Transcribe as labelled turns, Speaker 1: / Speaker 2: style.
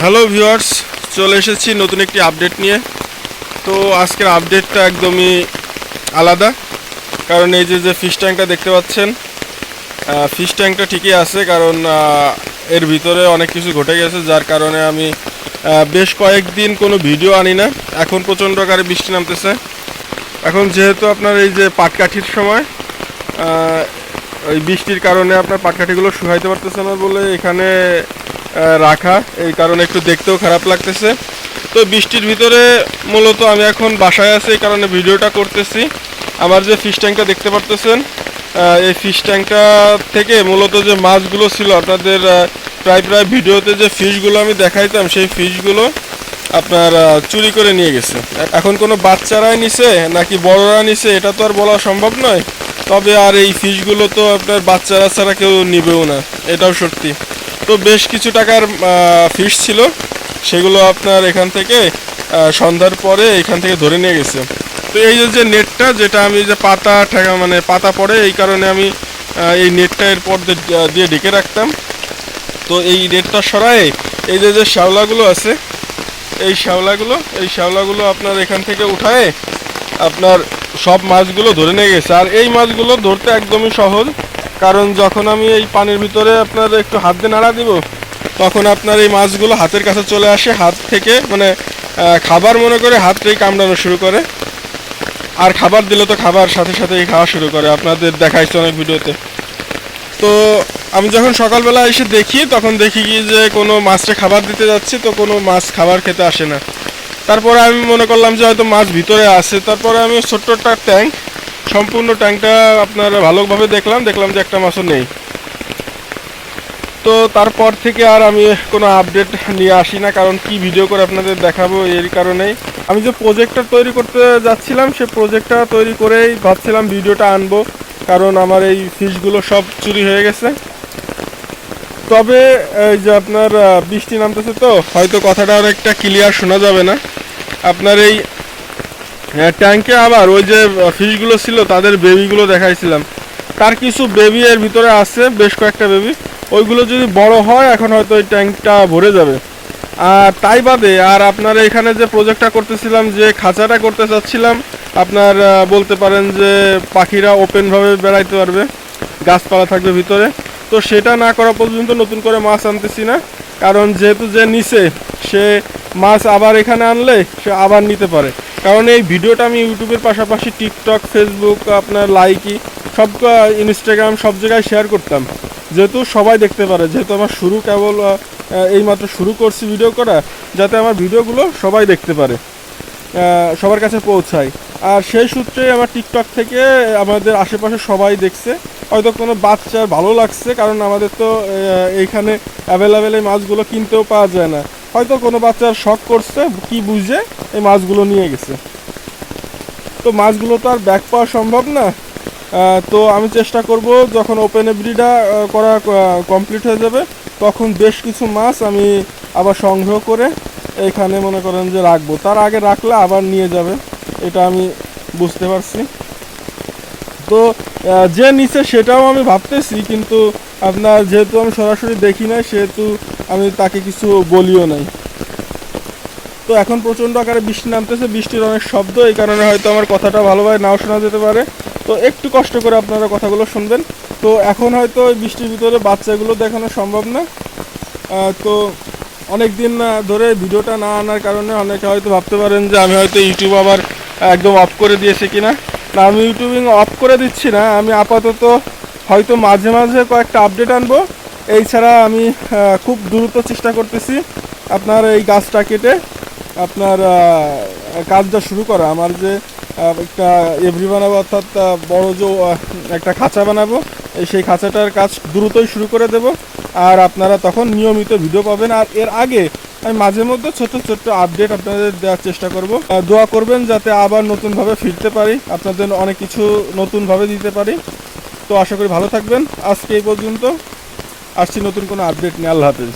Speaker 1: Hello viewers চলে এসেছি নতুন একটি আপডেট নিয়ে। তো আজকের আপডেটটা একদমই আলাদা, কারণ এই যে যে ফিশ ট্যাঙ্কটা দেখতে পাচ্ছেন ফিশ ট্যাঙ্কটা ঠিকই আছে, কারণ এর ভিতরে অনেক কিছু ঘটে গেছে, যার কারণে আমি বেশ কয়েকদিন কোনো ভিডিও আনি না। এখন প্রচণ্ড আকারে বৃষ্টি নামতেছে। এখন যেহেতু আপনার এই যে পাটকাঠির সময় ওই বৃষ্টির কারণে আপনার পাটকাঠিগুলো শুকাইতে পারতেছে না বলে এখানে রাখা। এই কারণে একটু দেখতেও খারাপ লাগতেছে। তো বৃষ্টির ভিতরে মূলত আমি এখন বাসায় আছি, এই কারণে ভিডিওটা করতেছি। আমার যে ফিশ ট্যাঙ্কটা দেখতে পারতেছেন এই ফিশ ট্যাঙ্কটা থেকে মূলত যে মাছগুলো ছিল, আপনাদের প্রায় প্রায় ভিডিওতে যে ফিশগুলো আমি দেখাইতাম, সেই ফিশগুলো আপনার চুরি করে নিয়ে গেছে। এখন কোনো বাচ্চারাই নিছে নাকি বড়রা নিছে, এটা তো আর বলা সম্ভব নয়। তবে আর এই ফিশগুলো তো আপনার বাচ্চারা ছাড়া কেউ নিবেও না, এটাও সত্যি। তো বেশ কিছু টাকার ফিশ ছিল। সেগুলো আপনার এখান থেকে সন্ধ্যার পরে এখান থেকে ধরে নিয়ে গেছে। তো এই যে- নেটটা যেটা আমি যে পাতা ঠেকা মানে পাতা পড়ে, এই কারণে আমি এই নেটটা এরপর দিয়ে- ঢেকে রাখতাম। তো এই নেটটা সরায়ে, এই যে যে শ্যাওলাগুলো আছে, এই শ্যাওলাগুলো এই শ্যাওলাগুলো আপনার এখান থেকে উঠায়ে, আপনার সব মাছগুলো ধরে নিয়ে গেছে। আর এই মাছগুলো ধরতে একদমই সহজ। কারণ যখন আমি এই পানির ভিতরে আপনার একটু হাত দিয়ে নাড়া দিব, তখন আপনার এই মাছগুলো হাতের কাছে চলে আসে, হাত থেকে মানে খাবার মনে করে হাত হাতটাই কামড়ানো শুরু করে। আর খাবার দিলে তো খাবার সাথে সাথেই খাওয়া শুরু করে, আপনাদের দেখাইছে অনেক ভিডিওতে। তো আমি যখন সকালবেলা এসে দেখি, তখন দেখি কি যে কোনো মাছটা খাবার দিতে যাচ্ছি, তো কোনো মাছ খাবার খেতে আসে না। তারপরে আমি মনে করলাম যে হয়তো মাছ ভিতরে আছে, তারপরে আমি ছোট্ট একটা ট্যাঙ্ক সম্পূর্ণ ট্যাঙ্কটা আপনার ভালোভাবে দেখলাম দেখলাম যে একটা মাছও নেই। তো তারপর থেকে আর আমি কোনো আপডেট নিয়ে আসি না, কারণ কি ভিডিও করে আপনাদের দেখাবো এর কারণেই। আমি যে প্রজেক্টটা তৈরি করতে যাচ্ছিলাম, সে প্রজেক্টটা তৈরি করেই ভাবছিলাম ভিডিওটা আনব, কারণ আমার এই ফিশগুলো সব চুরি হয়ে গেছে। তবে এই যে আপনার বৃষ্টি নামতেছে তো, হয়তো কথাটা আর একটা ক্লিয়ার শোনা যাবে না। আপনার এই ট্যাঙ্কে আবার ওই যে ফিশগুলো ছিল, তাদের বেবিগুলো দেখাইছিলাম। তার কিছু বেবি এর ভিতরে আছে, বেশ কয়েকটা বেবি ওইগুলো যদি বড় হয়, এখন হয়তো ওই ট্যাঙ্কটা ভরে যাবে। আর তাই বাদে, আর আপনার এখানে যে প্রজেক্টটা করতেছিলাম, যে খাঁচাটা করতে চাচ্ছিলাম, আপনার বলতে পারেন যে পাখিরা ওপেনভাবে বেড়াইতে পারবে, গাছপালা থাকবে ভিতরে। তো সেটা না করা পর্যন্ত নতুন করে মাছ আনতেছি না, কারণ যেহেতু যে নিছে সে মাছ আবার এখানে আনলে সে আবার নিতে পারে। কারণ এই ভিডিওটা আমি ইউটিউবের পাশাপাশি টিকটক ফেসবুক আপনার লাইকি, সব ইনস্টাগ্রাম সব জায়গায় শেয়ার করতাম। যেহেতু সবাই দেখতে পারে, যেহেতু আমার শুরু কেবল এইমাত্র শুরু করছি ভিডিও করা, যাতে আমার ভিডিওগুলো সবাই দেখতে পারে সবার কাছে পৌঁছায়। আর সেই সূত্রে আমার টিকটক থেকে আমাদের আশেপাশে সবাই দেখছে। হয়তো কোনো বাচ্চার ভালো লাগছে, কারণ আমাদের তো এইখানে অ্যাভেলেবেল এই মাছগুলো কিনতেও পাওয়া যায় না। হয়তো কোনো বাচ্চার শখ করছে, কি বুঝে এই মাছগুলো নিয়ে গেছে। তো মাছগুলো তো আর ব্যাক পাওয়া সম্ভব না। তো আমি চেষ্টা করব যখন ওপেন এভরিটা করা কমপ্লিট হয়ে যাবে, তখন বেশ কিছু মাছ আমি আবার সংগ্রহ করে এখানে মনে করেন যে রাখব। তার আগে রাখলে আবার নিয়ে যাবে, এটা আমি বুঝতে পারছি। তো যে নিচে সেটাও আমি ভাবতেছি, কিন্তু আপনার যেহেতু আমি সরাসরি দেখি নাই, সেহেতু আমি তাকে কিছু বলিও নাই। তো এখন প্রচণ্ড আকারে বৃষ্টি নামতেছে, বৃষ্টির অনেক শব্দ, এই কারণে হয়তো আমার কথাটা ভালোভাবে নাও শোনা যেতে পারে। তো একটু কষ্ট করে আপনারা কথাগুলো শুনবেন। তো এখন হয়তো বৃষ্টির ভিতরে বাচ্চাগুলো দেখানো সম্ভব না। তো অনেক দিন ধরে ভিডিওটা না আনার কারণে অনেকে হয়তো ভাবতে পারেন যে আমি হয়তো ইউটিউব আবার একদম অফ করে দিয়েছি কিনা। না, আমি ইউটিউবিং অফ করে দিচ্ছি না, আমি আপাতত হয়তো মাঝে মাঝে কয়েকটা আপডেট আনব। এই ছাড়া আমি খুব দ্রুত চেষ্টা করতেছি আপনার এই গাছটা কেটে আপনার কাজটা শুরু করা। আমার যে একটা এভরি বানাবো, অর্থাৎ বড় যে একটা খাঁচা বানাবো, এই সেই খাঁচাটার কাজ দ্রুতই শুরু করে দেব। আর আপনারা তখন নিয়মিত ভিডিও পাবেন। আর এর আগে আমি মাঝে মধ্যে ছোট ছোট আপডেট আপনাদের দেওয়ার চেষ্টা করব। দোয়া করবেন যাতে আবার নতুনভাবে ফিরতে পারি। আপনাদের অনেক কিছু নতুনভাবে দিতে পারি। তো আশা করি ভালো থাকবেন। আজকে এই পর্যন্ত আসছি নতুন কোনো আপডেট নিয়ে। আল্লাহ হাফেজ।